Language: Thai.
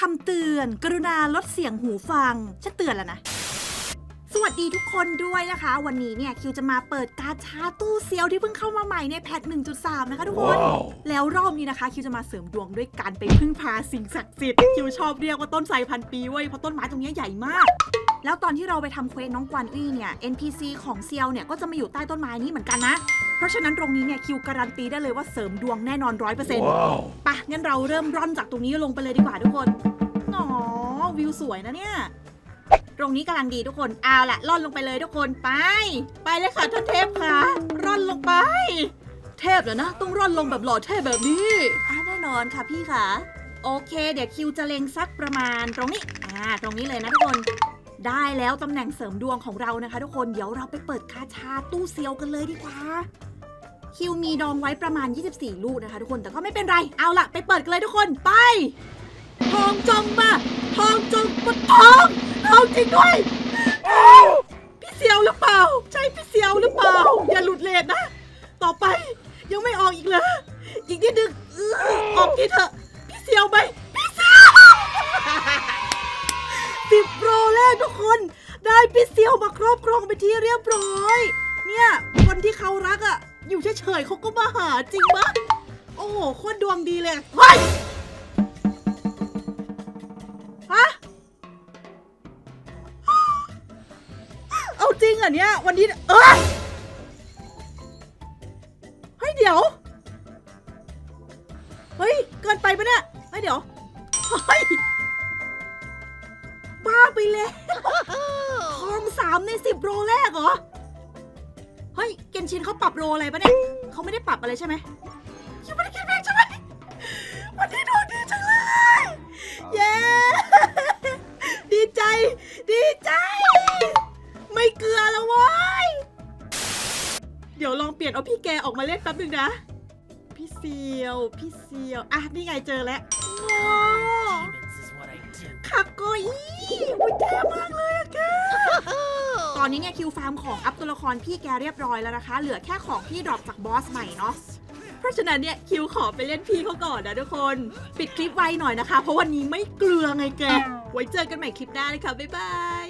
คำเตือน กรุณาลดเสียงหูฟังฉันเตือนแล้วนะ สวัสดีทุกคนด้วยนะคะ วันนี้เนี่ยคิวจะมาเปิดการ์ดชาร์จตู้เซียวที่เพิ่งเข้ามาใหม่ในแพท 1.3 นะคะทุกคนแล้วรอบนี้นะคะ คิวจะมาเสริมดวงด้วยการไปพึ่งพาสิ่งศักดิ์สิทธิ์คิวชอบเรียกว่าต้นไทรพันปีเว้ยเพราะต้นไม้ตรงเนี้ยใหญ่มาก แล้วตอนที่เราไปทำเควสน้องกวานอี้เนี่ย NPC ของเซียวเนี่ยก็จะมาอยู่ใต้ต้นไม้นี้เหมือนกันนะ เพราะฉะนั้นตรงนี้เนี่ยคิวการันตีได้เลยว่าเสริมดวงแน่นอนร้อยเปอร์เซ็นต์ Wow. ปะงั้นเราเริ่มร่อนจากตรงนี้ลงไปเลยดีกว่าทุกคนหนอวิวสวยนะเนี่ย ตรงนี้กำลังดีทุกคน เอาละร่อนลงไปเลยทุกคน ไป ไปเลยค่ะท่านเทพค่ะร่อนลงไป เทพเหรอนะ ต้องร่อนลงแบบหล่อเทพแบบนี้อ่าแน่นอนค่ะพี่ค่ะ โอเค เดี๋ยวคิวจะเล็งสักประมาณ ตรงนี้ อ่า ตรงนี้เลยนะทุกคน ได้แล้วตำแหน่งเสริมดวงของเรานะคะ ทุกคน เดี๋ยวเราไปเปิดคาชาตู้เซียวกันเลยดีกว่า คิวมีดองไว้ประมาณ 24 ลูกนะคะ ทุกคน แต่ก็ไม่เป็นไร เอาล่ะไปเปิดกันเลยทุกคน ไป ทองจงมา ทองจงมาทอง ทองจริงด้วยอ้าพี่เซียวหรือเปล่า ใช่พี่เซียวหรือเปล่า อย่าหลุดเลทนะ ต่อไปยังไม่ออกอีกเลยอีกนิดนึงออออกทีเถอะ พี่เซียวไหมพี่เซียวสิบโปรแรกทุกคน ได้พี่เซียวมาครอบครองไปที่เรียบร้อย เนี่ยคนที่เขารักอะ่ะ อยู่เฉยๆเขาก็มาหาจริงปะโอ้โหคตรดวงดีเลยเฮ้ย จริงเหรอเนี่ย วันนี้เออเฮ้ยเดี๋ยว เฮ้ย เกินไปปะเนี่ยเฮ้ยเดี๋ยว เฮ้ย บ้าไปแล้วทองสามในสิบโรแรกเหรอ เฮ้ย เกนชินเขาปรับโรอะไรปะเนี่ยเขาไม่ได้ปรับอะไรใช่ไหมยังไม่ได้คิดแพงใช่ไหมวันนี้ดวงดีจังเลย เย้ ดีใจ ดีใจ ไม่เกลือแล้วเว้ย เดี๋ยวลองเปลี่ยนเอาพี่แกออกมาเล่นแป๊บนึงนะ พี่เซียว พี่เซียว อะ นี่ไงเจอแล้วโอ้ขักโกอีอุ้ยเท่มากเลยอะแก ตอนนี้เนี่ยคิวฟาร์มของอัพตัวละครพี่แกเรียบร้อยแล้วนะคะ เหลือแค่ของที่ดรอปจากบอสใหม่เนาะเพราะฉะนั้นเนี่ยคิวขอไปเล่นพี่เขาก่อนนะทุกคน ปิดคลิปไวหน่อยนะคะ เพราะวันนี้ไม่เกลือไงแก ไว้เจอกันใหม่คลิปหน้านะคะบ๊ายบาย